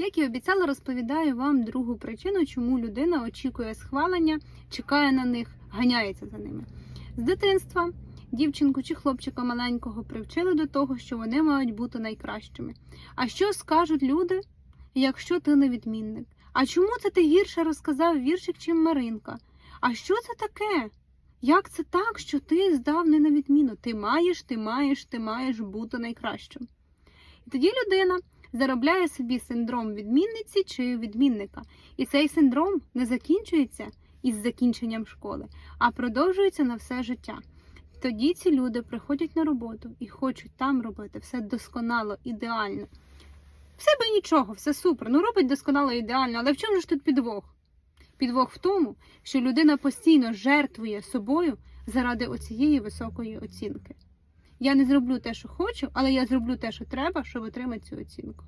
Як і обіцяла, розповідаю вам другу причину, чому людина очікує схвалення, чекає на них, ганяється за ними. З дитинства дівчинку чи хлопчика маленького привчили до того, що вони мають бути найкращими. А що скажуть люди, якщо ти невідмінник? А чому це ти гірше розказав віршик, чим Маринка? А що це таке? Як це так, що ти здав не на відміну? Ти маєш, ти маєш, ти маєш бути найкращим. І тоді людина заробляє собі синдром відмінниці чи відмінника. І цей синдром не закінчується із закінченням школи, а продовжується на все життя. Тоді ці люди приходять на роботу і хочуть там робити все досконало, ідеально. Все би нічого, все супер. Ну робить досконало ідеально, але в чому ж тут підвох? Підвох в тому, що людина постійно жертвує собою заради оцієї високої оцінки. Я не зроблю те, що хочу, але я зроблю те, що треба, щоб отримати цю оцінку.